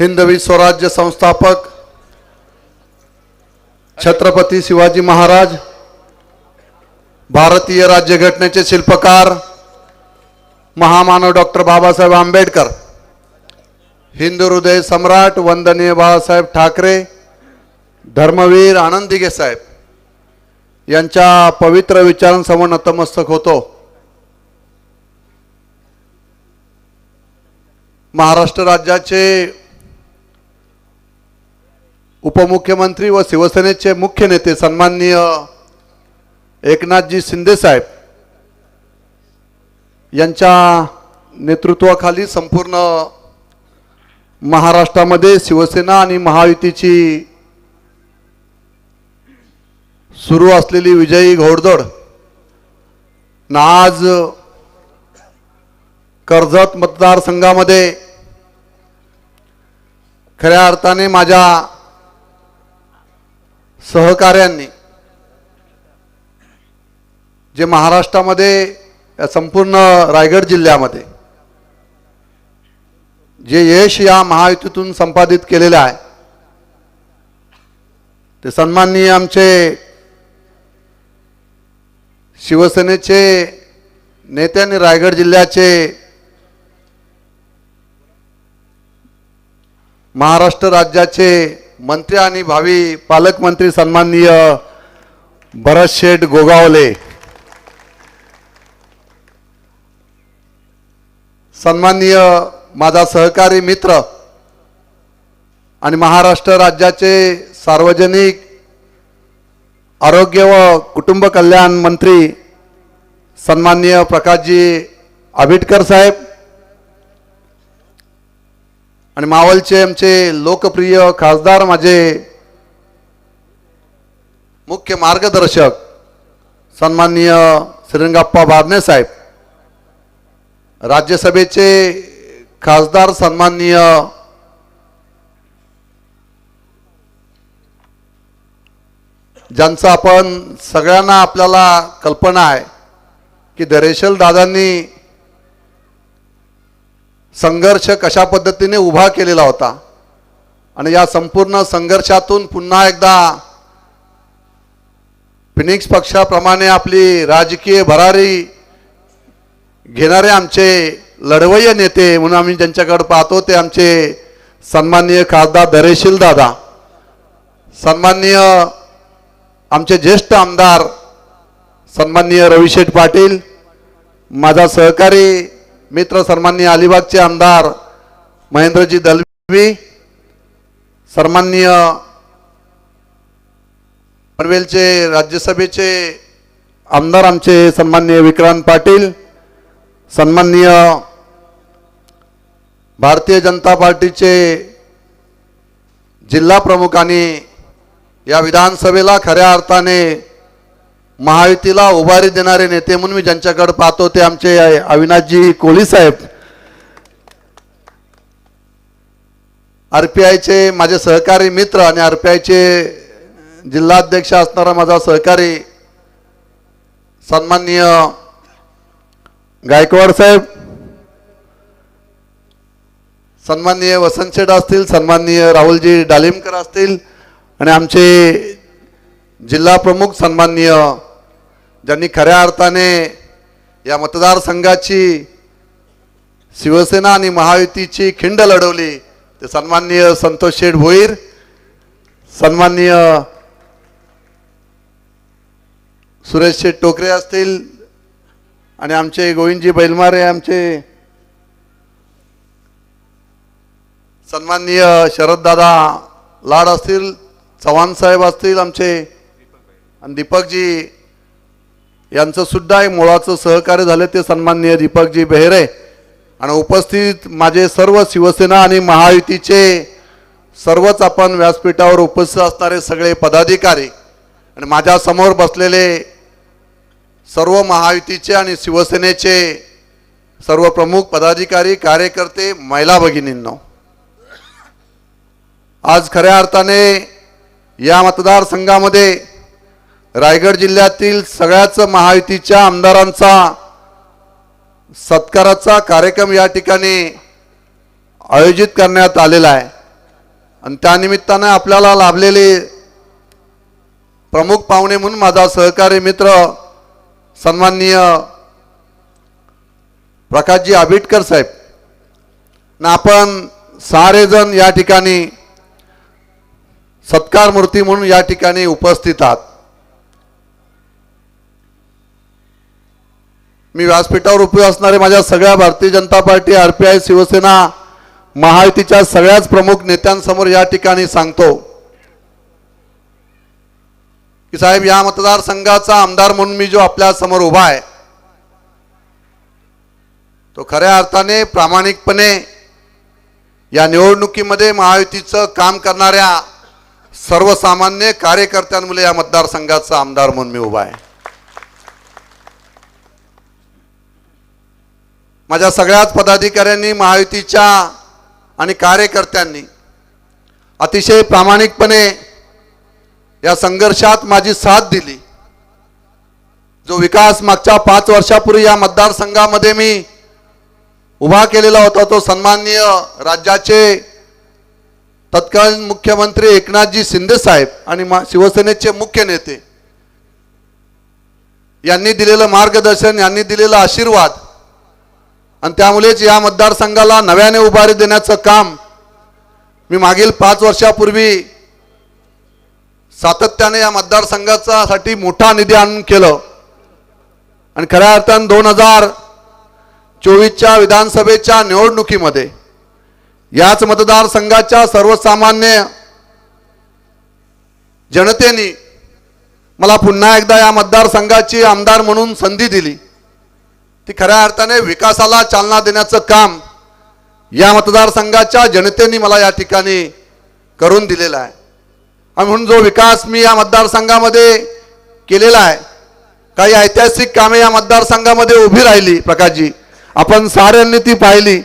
हिंदवी स्वराज्य संस्थापक छत्रपती शिवाजी महाराज भारतीय राज्यघटनेचे शिल्पकार महामानव डॉक्टर बाबासाहेब आंबेडकर हिंदू हृदय सम्राट वंदनीय बाळासाहेब ठाकरे धर्मवीर आनंदिगे साहेब यांच्या पवित्र विचारांसमोर नतमस्तक होतो. महाराष्ट्र राज्याचे उपमुख्यमंत्री व शिवसेनेचे मुख्य नेते सन्माननीय एकनाथजी शिंदे साहेब यांच्या नेतृत्वाखाली संपूर्ण महाराष्ट्रामध्ये शिवसेना आणि महायुतीची सुरू असलेली विजयी घोडदौड. ना आज कर्जत मतदारसंघामध्ये खऱ्या अर्थाने माझ्या सहकार्यांनी जे महाराष्ट्रामध्ये या संपूर्ण रायगड जिल्ह्यामध्ये जे यश या महायुतीतून संपादित केलेलं आहे ते सन्माननीय आमचे शिवसेनेचे नेते आणि रायगड जिल्ह्याचे महाराष्ट्र राज्याचे मंत्री आणि भावी पालकमंत्री सन्माननीय भरत शेठ गोगावले. सन्माननीय माझा सहकारी मित्र आणि महाराष्ट्र राज्याचे सार्वजनिक आरोग्य व कुटुंब कल्याण मंत्री सन्माननीय प्रकाशजी आबिटकर साहेब. आणि मावलचे आमचे लोकप्रिय खासदार माझे मुख्य मार्गदर्शक सन्माननीय श्रीरंगाप्पा बारणे साहेब राज्यसभेचे खासदार सन्माननीय ज्यांचं आपण सगळ्यांना आपल्याला कल्पना आहे की दरेशल दादांनी संघर्ष कशा पद्धतीने उभा केलेला होता? आणि या संपूर्ण संघर्षातून पुन्हा एकदा फिनिक्स पक्षाप्रमाणे आपली राजकीय भरारी घेणारे आमचे लढवय्य नेते म्हणून आम्ही ज्यांच्याकडे पाहतो ते आमचे सन्माननीय खासदार दरेशील दादा सन्माननीय आमचे ज्येष्ठ आमदार सन्माननीय रविशेठ पाटील माझा सहकारी मित्र सन्माननीय अलिबागचे आमदार महेंद्रजी दलवी सन्माननीय पनवेलचे राज्यसभेचे आमदार आमचे सन्माननीय विक्रांत पाटील सन्माननीय भारतीय जनता पार्टीचे जिल्हा प्रमुख आणि या विधानसभेला खऱ्या अर्थाने महायुतीला उभारी देणारे नेते म्हणून मी ज्यांच्याकडे पाहतो ते आमचे अविनाशजी कोळी साहेब. आर पी माझे सहकारी मित्र आणि आरपीआयचे जिल्हाध्यक्ष असणारा माझा सहकारी सन्माननीय गायकवाड साहेब. सन्माननीय वसंत शेठ असतील सन्माननीय राहुलजी डालिमकर असतील आणि आमचे जिल्हा प्रमुख सन्माननीय ज्यांनी खऱ्या अर्थाने या मतदारसंघाची शिवसेना आणि महायुतीची खिंड लढवली ते सन्माननीय संतोष शेठ भोईर सन्माननीय सुरेश शेठ टोकरे असतील आणि आमचे गोविंदजी बैलमारे आमचे सन्माननीय शरददादा लाड असतील चव्हाण साहेब असतील आमचे आणि दीपकजी यांचं सुद्धा एक मुळाचं सहकार्य झाले ते सन्माननीय दीपकजी बेहरे. आणि उपस्थित माझे सर्व शिवसेना आणि महायुतीचे सर्वच आपण व्यासपीठावर उपस्थित असणारे सगळे पदाधिकारी आणि माझ्यासमोर बसलेले सर्व महायुतीचे आणि शिवसेनेचे सर्व प्रमुख पदाधिकारी कार्यकर्ते महिला भगिनींनो आज खऱ्या अर्थाने या मतदारसंघामध्ये रायगड जिल्ह्यातील सगळ्याच महायुतीच्या आमदारांचा सत्काराचा कार्यक्रम या ठिकाणी आयोजित करण्यात आलेला आहे. आणि त्यानिमित्तानं आपल्याला लाभलेले प्रमुख पाहुणे म्हणून माझा सहकारी मित्र सन्माननीय प्रकाशजी आबिटकर साहेब. ना आपण सारेजण या ठिकाणी सत्कार मूर्ती म्हणून या ठिकाणी उपस्थित आहात. मी व्यासपीठावर उपयोग असणारे माझ्या सगळ्या Bharatiya Janata Party R P I Shivsena महायुतीच्या सगळ्याच प्रमुख नेत्यांसमोर या ठिकाणी सांगतो की साहेब या मतदारसंघाचा आमदार म्हणून मी जो आपल्यासमोर उभा आहे तो खऱ्या अर्थाने प्रामाणिकपणे या निवडणुकीमध्ये महायुतीचं काम करणाऱ्या सर्वसामान्य कार्यकर्त्यांमुळे या मतदारसंघाचा आमदार म्हणून मी उभा आहे. माझ्या सगळ्याच पदाधिकाऱ्यांनी महायुतीच्या आणि कार्यकर्त्यांनी अतिशय प्रामाणिकपणे या संघर्षात माझी साथ दिली. जो विकास मागच्या पाच वर्षापूर्वी या मतदारसंघामध्ये मी उभा केलेला होता तो सन्माननीय राज्याचे तत्कालीन मुख्यमंत्री एकनाथजी शिंदे साहेब आणि शिवसेनेचे मुख्य नेते यांनी दिलेलं मार्गदर्शन यांनी दिलेला आशीर्वाद आणि त्यामुळेच या मतदारसंघाला नव्याने उभारी देण्याचं काम मी मागील पाच वर्षापूर्वी सातत्याने या मतदारसंघाचा साठी मोठा निधी आणून केलं. आणि खऱ्या अर्थानं दोन हजार चोवीसच्या विधानसभेच्या निवडणुकीमध्ये याच मतदारसंघाच्या सर्वसामान्य जनतेने मला पुन्हा एकदा या मतदारसंघाची आमदार म्हणून संधी दिली. ती खऱ्या अर्थाने विकासाला चालना देण्याचं काम या मतदारसंघाच्या जनतेने मला या ठिकाणी करून दिलेला आहे. आणि म्हणून जो विकास मी या मतदारसंघामध्ये केलेला आहे काही ऐतिहासिक कामे या मतदारसंघामध्ये उभी राहिली प्रकाशजी. आपण साऱ्यांनी ती पाहिली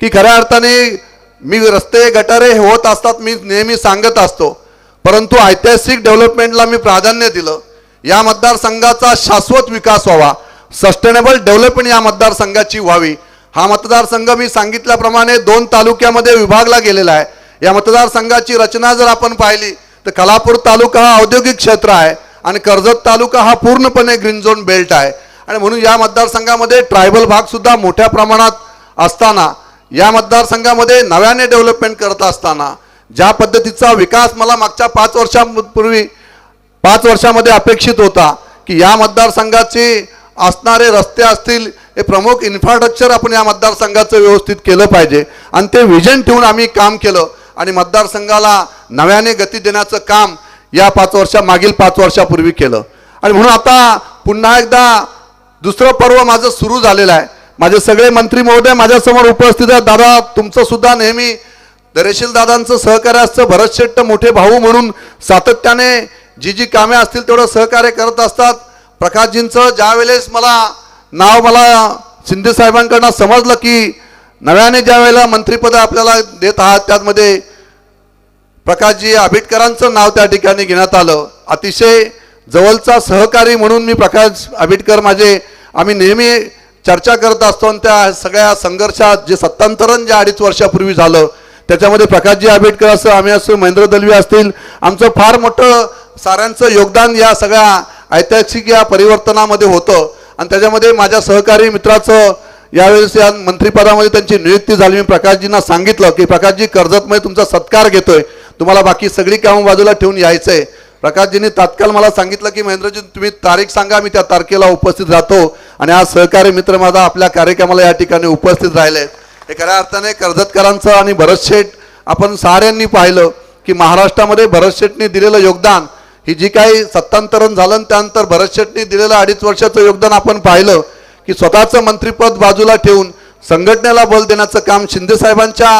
की खऱ्या अर्थाने मी रस्ते गटारे होत असतात मी नेहमी सांगत असतो. परंतु ऐतिहासिक डेव्हलपमेंटला मी प्राधान्य दिलं. या मतदारसंघाचा शाश्वत विकास व्हावा. सस्टेनेबल डेव्हलपमेंट या मतदारसंघाची व्हावी. हा मतदारसंघ मी सांगितल्याप्रमाणे दोन तालुक्यामध्ये विभागला गेलेला आहे. या मतदारसंघाची रचना जर आपण पाहिली तर कलापूर तालुका हा औद्योगिक क्षेत्र आहे आणि कर्जत तालुका हा पूर्णपणे ग्रीन झोन बेल्ट आहे. आणि म्हणून या मतदारसंघामध्ये ट्रायबल भागसुद्धा मोठ्या प्रमाणात असताना या मतदारसंघामध्ये नव्याने डेव्हलपमेंट करत असताना ज्या पद्धतीचा विकास मला मागच्या पाच वर्षांपूर्वी पाच वर्षामध्ये अपेक्षित होता की या मतदारसंघाची असणारे रस्ते असतील हे प्रमुख इन्फ्रास्ट्रक्चर आपण या मतदारसंघाचं व्यवस्थित केलं पाहिजे. आणि ते विजन ठेवून आम्ही काम केलं. आणि मतदारसंघाला नव्याने गती देण्याचं काम या पाच वर्षा मागील पाच वर्षापूर्वी केलं. आणि म्हणून आता पुन्हा एकदा दुसरं पर्व माझं सुरू झालेलं आहे. माझे सगळे मंत्री महोदय माझ्यासमोर उपस्थित आहेत. दादा तुमचं सुद्धा नेहमी दरेशील दादांचं सहकार्य असतं भरत शेट्ट मोठे भाऊ म्हणून सातत्याने जी जी कामे असतील तेवढं सहकार्य करत असतात. प्रकाशजींचं ज्या वेळेस मला नाव मला शिंदे साहेबांकडनं समजलं की नव्याने ज्या वेळेला मंत्रिपद आपल्याला देत आहात त्यामध्ये प्रकाशजी आंबेडकरांचं नाव त्या ठिकाणी घेण्यात आलं. अतिशय जवळचा सहकारी म्हणून मी प्रकाश आंबेडकर माझे आम्ही नेहमी चर्चा करत असतो आणि त्या सगळ्या संघर्षात जे सत्तांतरण जे अडीच वर्षापूर्वी झालं त्याच्यामध्ये प्रकाशजी आंबेडकर असं आम्ही असो महेंद्र दलवी असतील आमचं फार मोठं साऱ्यांचं योगदान या सगळ्या ऐतिहासिक या परिवर्तनामध्ये होतं. आणि त्याच्यामध्ये माझ्या सहकारी मित्राचं यावेळेस या मंत्रिपदामध्ये त्यांची नियुक्ती झाली. मी प्रकाशजींना सांगितलं की प्रकाशजी कर्जतमध्ये तुमचा सत्कार घेतोय. तुम्हाला बाकी सगळी कामं बाजूला ठेवून यायचंय. प्रकाशजींनी तात्काळ मला सांगितलं की महेंद्रजी तुम्ही तारीख सांगा. मी त्या तारखेला उपस्थित राहतो. आणि आज सहकारी मित्र माझा आपल्या कार्यक्रमाला या ठिकाणी उपस्थित राहिले. हे खऱ्या अर्थाने कर्जतकरांचं आणि भरत शेठ आपण साऱ्यांनी पाहिलं की महाराष्ट्रामध्ये भरतशेठनी दिलेलं योगदान ही जी काही सत्तांतरण झालं त्यानंतर भरत शेठनी दिलेलं अडीच वर्षाचं योगदान आपण पाहिलं की स्वतःचं मंत्रिपद बाजूला ठेवून संघटनेला बल देण्याचं काम शिंदे साहेबांच्या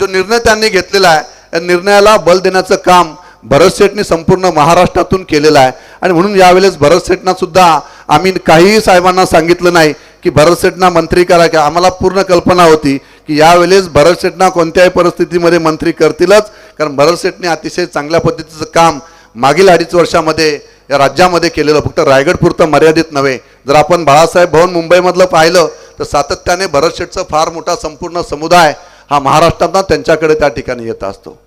जो निर्णय त्यांनी घेतलेला आहे या निर्णयाला बल देण्याचं काम भरत शेठनी संपूर्ण महाराष्ट्रातून केलेलं आहे. आणि म्हणून यावेळेस भरत शेटना सुद्धा आम्ही काहीही साहेबांना सांगितलं नाही की भरत शेटना मंत्री करा की आम्हाला पूर्ण कल्पना होती की यावेळेस भरत शेटना कोणत्याही परिस्थितीमध्ये मंत्री करतीलच कारण भरत शेटने अतिशय चांगल्या पद्धतीचं काम मागील अडीच वर्षामध्ये या राज्यामध्ये केलेलं फक्त रायगड पुरतं मर्यादित नव्हे. जर आपण बाळासाहेब भवन मुंबईमधलं पाहिलं तर सातत्याने भरतशेठचं फार मोठा संपूर्ण समुदाय हा महाराष्ट्रातला त्यांच्याकडे त्या ठिकाणी येत असतो.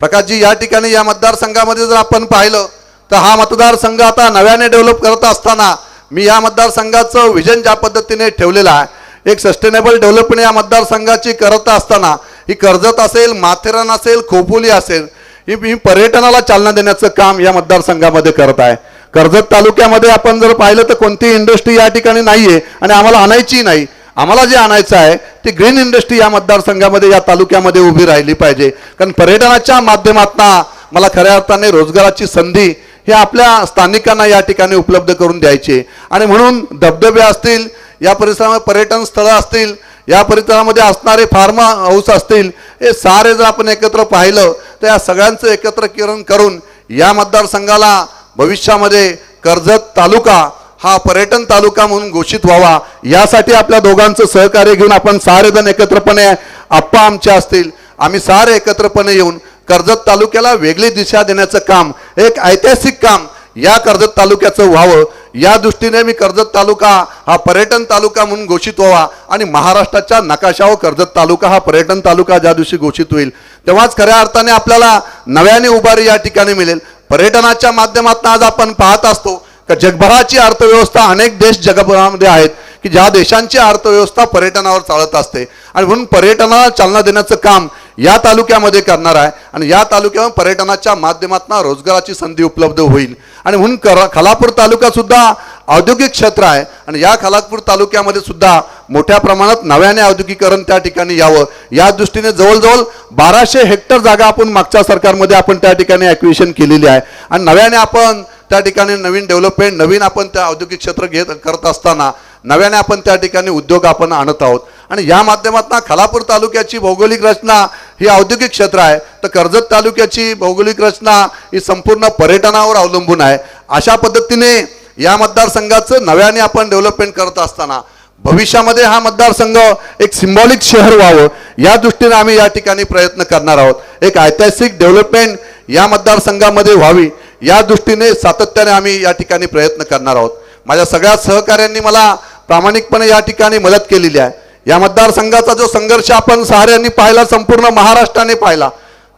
प्रकाशजी या ठिकाणी या मतदारसंघामध्ये जर आपण पाहिलं तर हा मतदारसंघ आता नव्याने डेव्हलप करत असताना मी या मतदारसंघाचं विजन ज्या पद्धतीने ठेवलेलं आहे एक सस्टेनेबल डेव्हलपमेंट या मतदारसंघाची करत असताना ही कर्जत असेल माथेरान असेल खोपोली असेल ही पर्यटनाला चालना देण्याचं काम या मतदारसंघामध्ये करत आहे. कर्जत तालुक्यामध्ये आपण जर पाहिलं तर कोणतीही इंडस्ट्री या ठिकाणी नाहीये आणि आम्हाला आणायची नाही. आम्हाला जे आणायचं आहे ती ग्रीन इंडस्ट्री या मतदारसंघामध्ये या तालुक्यामध्ये उभी राहिली पाहिजे. कारण पर्यटनाच्या माध्यमातून मला खऱ्या अर्थाने रोजगाराची संधी हे आपल्या स्थानिकांना या ठिकाणी उपलब्ध करून द्यायचे आणि म्हणून धबधबे असतील या परिसरामध्ये पर्यटन स्थळं असतील या परिसरामध्ये असणारे फार्म हाऊस असतील हे सारे जर आपण एकत्र पाहिलं तर या सगळ्यांचं एकत्रकरण करून या मतदारसंघाला भविष्यामध्ये कर्जत तालुका हा पर्यटन तालुका म्हणून घोषित व्हावा. यासाठी आपल्या दोघांचं सहकार्य घेऊन आपण सारे जण एकत्रपणे आप्पा आमचे असतील. आम्ही सारे एकत्रपणे येऊन कर्जत तालुक्याला वेगळी दिशा देण्याचं काम एक ऐतिहासिक काम या कर्जत तालुक्याचं व्हावं. या दृष्टीने मी कर्जत तालुका हा पर्यटन तालुका म्हणून घोषित व्हावा आणि महाराष्ट्राच्या नकाशावर कर्जत तालुका हा पर्यटन तालुका ज्या दिवशी घोषित होईल तेव्हाच खऱ्या अर्थाने आपल्याला नव्याने उभारी या ठिकाणी मिळेल. पर्यटनाच्या माध्यमातून आज आपण पाहत असतो का जगभराची अर्थव्यवस्था अनेक देश जगभरामध्ये आहेत. की ज्या देशांची अर्थव्यवस्था पर्यटनावर चालत असते आणि म्हणून पर्यटनाला चालना देण्याचं काम या तालुक्यामध्ये करणार आहे आणि या तालुक्यावर पर्यटनाच्या माध्यमातून रोजगाराची संधी उपलब्ध होईल. आणि म्हणून कर खालापूर तालुका सुद्धा औद्योगिक क्षेत्र आहे आणि या खालापूर तालुक्यामध्ये सुद्धा मोठ्या प्रमाणात नव्याने औद्योगिकरण त्या ठिकाणी यावं. या दृष्टीने जवळजवळ बाराशे हेक्टर जागा आपण मागच्या सरकारमध्ये आपण त्या ठिकाणी ॲक्विशन केलेली आहे. आणि नव्याने आपण त्या ठिकाणी नवीन डेव्हलपमेंट नवीन आपण त्या औद्योगिक क्षेत्र घेत करत असताना नव्याने आपण त्या ठिकाणी उद्योग आपण आणत आहोत. आणि या माध्यमातून खालापूर तालुक्याची भौगोलिक रचना ही औद्योगिक क्षेत्र आहे. तर कर्जत तालुक्याची भौगोलिक रचना ही संपूर्ण पर्यटनावर अवलंबून आहे. अशा पद्धतीने या मतदारसंघाचं नव्याने आपण डेव्हलपमेंट करत असताना भविष्यामध्ये हा मतदारसंघ एक सिम्बॉलिक शहर व्हावं या दृष्टीने आम्ही या ठिकाणी प्रयत्न करणार आहोत. एक ऐतिहासिक डेव्हलपमेंट या मतदारसंघामध्ये व्हावी या दृष्टीने सातत्याने आम्ही या ठिकाणी प्रयत्न करणार आहोत. माझ्या सगळ्या सहकाऱ्यांनी मला प्रामाणिकपणे या ठिकाणी मदत केलेली आहे. या मतदारसंघाचा जो संघर्ष आपण सहाऱ्यांनी पाहिला संपूर्ण महाराष्ट्राने पाहिला.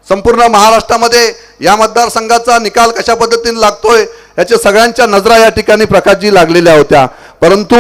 संपूर्ण महाराष्ट्रामध्ये या मतदारसंघाचा निकाल कशा पद्धतीने लागतोय याच्या सगळ्यांच्या नजरा या ठिकाणी प्रकाशजी लागलेल्या होत्या. परंतु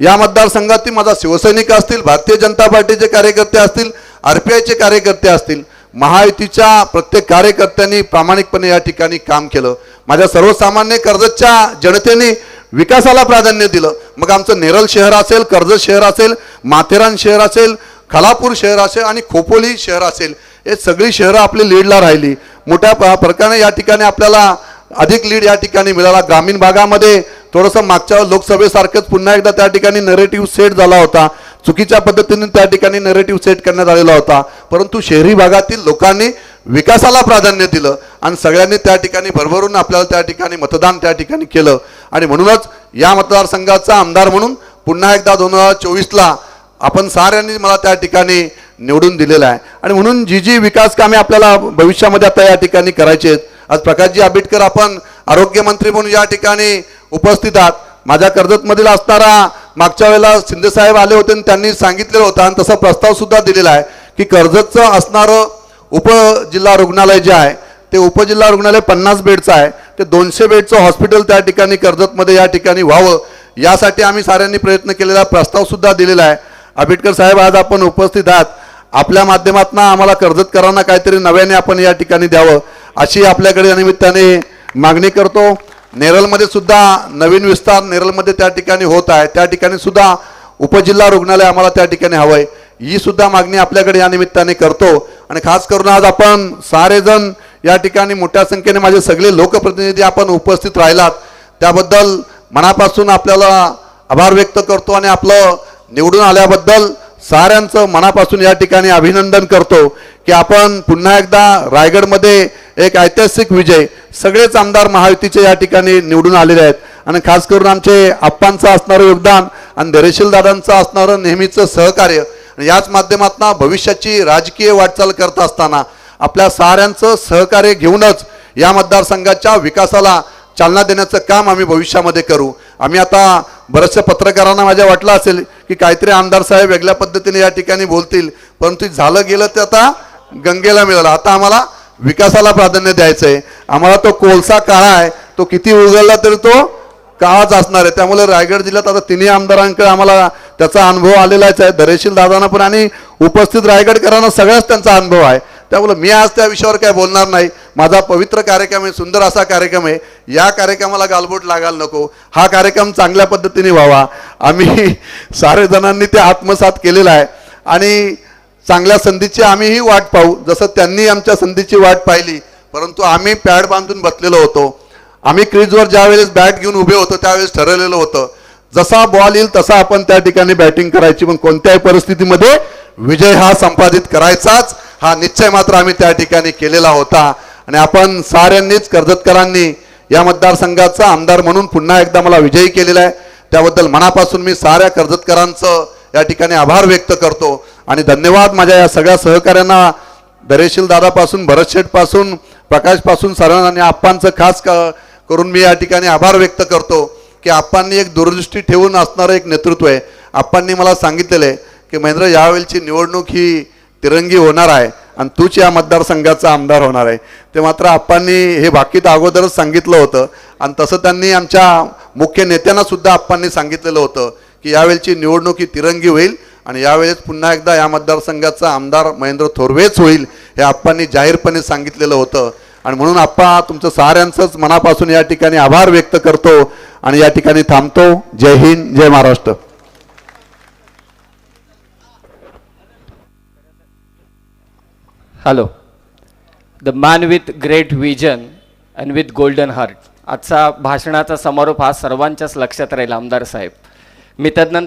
या मतदारसंघातील माझा शिवसैनिक असतील भारतीय जनता पार्टीचे कार्यकर्ते असतील आर पी आयचे कार्यकर्ते असतील महायुतीच्या प्रत्येक कार्यकर्त्यांनी प्रामाणिकपणे या ठिकाणी काम केलं. माझ्या सर्वसामान्य कर्जतच्या जनतेने विकासाला प्राधान्य दिलं. मग आमचं नेरल शहर असेल कर्जत शहर असेल माथेरान शहर असेल खालापूर शहर असेल आणि खोपोली शहर असेल हे सगळी शहरं आपली लीडला राहिली. मोठ्या प्रकारे या ठिकाणी आपल्याला अधिक लीड या ठिकाणी मिळाला. ग्रामीण भागामध्ये थोडंसं मागच्या लोकसभेसारखंच पुन्हा एकदा त्या ठिकाणी नरेटिव्ह सेट झाला होता. चुकीच्या पद्धतीने त्या ठिकाणी नरेटिव्ह सेट करण्यात आलेला होता. परंतु शहरी भागातील लोकांनी विकासाला प्राधान्य दिलं आणि सगळ्यांनी त्या ठिकाणी भरभरून आपल्याला त्या ठिकाणी मतदान त्या ठिकाणी केलं. आणि म्हणूनच या मतदारसंघाचा आमदार म्हणून पुन्हा एकदा दोन हजार चोवीसला आपण साऱ्यांनी मला त्या ठिकाणी निवडून दिलेलं आहे. आणि म्हणून जी जी विकास कामे आपल्याला भविष्यामध्ये आता या ठिकाणी करायची आहेत. आज प्रकाशजी आंबेडकर आपण आरोग्यमंत्री म्हणून या ठिकाणी उपस्थित आहात. माझ्या कर्जतमधील असणारा मागच्या वेळेला शिंदेसाहेब आले होते आणि त्यांनी सांगितलेलं होतं आणि तसा प्रस्ताव सुद्धा दिलेला आहे की कर्जतचं असणारं उपजिल्हा रुग्णालय जे आहे ते उपजिल्हा रुग्णालय पन्नास बेडचं आहे ते दोनशे बेडचं हॉस्पिटल त्या ठिकाणी कर्जतमध्ये या ठिकाणी व्हावं यासाठी आम्ही साऱ्यांनी प्रयत्न केलेला प्रस्तावसुद्धा दिलेला आहे. आंबेडकर साहेब आज आपण उपस्थित आहात आपल्या माध्यमातून आम्हाला कर्जतकरांना काहीतरी नव्याने आपण या ठिकाणी द्यावं अशी आपल्याकडे निमित्ताने मागणी करतो. नेरळमध्ये सुद्धा नवीन विस्तार नेरळमध्ये त्या ठिकाणी होत आहे त्या ठिकाणी सुद्धा उपजिल्हा रुग्णालय आम्हाला त्या ठिकाणी हवं आहे ही सुद्धा मागणी आपल्याकडे या निमित्ताने करतो. आणि खास करून आज आपण सारेजण या ठिकाणी मोठ्या संख्येने माझे सगळे लोकप्रतिनिधी आपण उपस्थित राहिलात. त्याबद्दल मनापासून आपल्याला आभार व्यक्त करतो आणि आपलं निवडून आल्याबद्दल साऱ्यांचं मनापासून या ठिकाणी अभिनंदन करतो की आपण पुन्हा एकदा रायगडमध्ये एक ऐतिहासिक विजय सगळेच आमदार महायुतीचे या ठिकाणी निवडून आलेले आहेत. आणि खास करून आमचे आप्पांचं असणारं योगदान आणि धैर्यशील दादांचं असणारं नेहमीचं सहकार्य याच माध्यमातून भविष्याची राजकीय वाटचाल करत असताना आपल्या साऱ्यांचं सहकार्य घेऊनच या मतदारसंघाच्या विकासाला चालना देण्याचं काम आम्ही भविष्यामध्ये करू. आम्ही आता बऱ्याचशा पत्रकारांना माझ्या वाटलं असेल की काहीतरी आमदार साहेब वेगळ्या पद्धतीने या ठिकाणी बोलतील परंतु झालं गेलं ते आता गंगेला मिळालं. आता आम्हाला विकासाला प्राधान्य द्यायचं आहे आम्हाला तो कोळसा काळा आहे तो किती उघडला तरी तो काळाच असणार आहे. त्यामुळे रायगड जिल्ह्यात आता तिन्ही आमदारांकडे आम्हाला त्याचा अनुभव आलेलाच आहे. दरेशील दादांना पण आणि उपस्थित रायगडकरांना सगळ्याच त्यांचा अनुभव आहे. त्यामुळे मी आज त्या विषयावर काय बोलणार नाही. माझा पवित्र कार्यक्रम आहे सुंदर असा कार्यक्रम आहे. या कार्यक्रमाला गालबोट लागायला नको. हा कार्यक्रम चांगल्या पद्धतीने व्हावा. आम्ही सारे जणांनी ते आत्मसात केलेला आहे. आणि चांगल्या संधीची आम्हीही वाट पाहू. जसं त्यांनी आमच्या संधीची वाट पाहिली परंतु आम्ही पॅड बांधून बसलेलो होतो. आम्ही क्रीजवर ज्यावेळेस बॅट घेऊन उभे होतो त्यावेळेस ठरवलेलं होतं जसा बॉल येईल तसा आपण त्या ठिकाणी बॅटिंग करायची. पण कोणत्याही परिस्थितीमध्ये विजय हा संपादित करायचाच. हा निश्चय मात्र आम्ही त्या ठिकाणी केलेला होता. आणि आपण साऱ्यांनीच कर्जतकरांनी या मतदारसंघाचा आमदार म्हणून पुन्हा एकदा मला विजयी केलेला आहे. त्याबद्दल मनापासून मी साऱ्या कर्जतकरांचं या ठिकाणी आभार व्यक्त करतो. आणि धन्यवाद माझ्या या सगळ्या सहकाऱ्यांना दरेशील दादापासून भरत शेठपासून प्रकाशपासून सर्वांना आणि आप्पांचं खास क- करून मी या ठिकाणी आभार व्यक्त करतो. की आप्पांनी एक दूरदृष्टी ठेवून असणारं एक नेतृत्व आहे. आप्पांनी मला सांगितलेलं आहे की महेंद्र यावेळची निवडणूक ही तिरंगी होणार आहे आणि तूच या मतदारसंघाचा आमदार होणार आहे. ते मात्र आप्पांनी हे बाकीत अगोदरच सांगितलं होतं आणि तसं त्यांनी आमच्या मुख्य नेत्यांनासुद्धा आप्पांनी सांगितलेलं होतं की यावेळची निवडणूक ही तिरंगी होईल आणि यावेळेस पुन्हा एकदा या मतदारसंघाचा आमदार महेंद्र थोरवेच होईल हे आप्पांनी जाहीरपणे सांगितलेलं होतं. आणि म्हणून आप्पा तुमचं साऱ्यांचंच मनापासून या ठिकाणी आभार व्यक्त करतो आणि या ठिकाणी थांबतो. जय हिंद जय Maharashtra. Hello the man with great vision and with golden heart आजचा भाषणाचा समारोप हा सर्वांच्याच लक्षात राहील आमदार साहेब. मी तदनंतर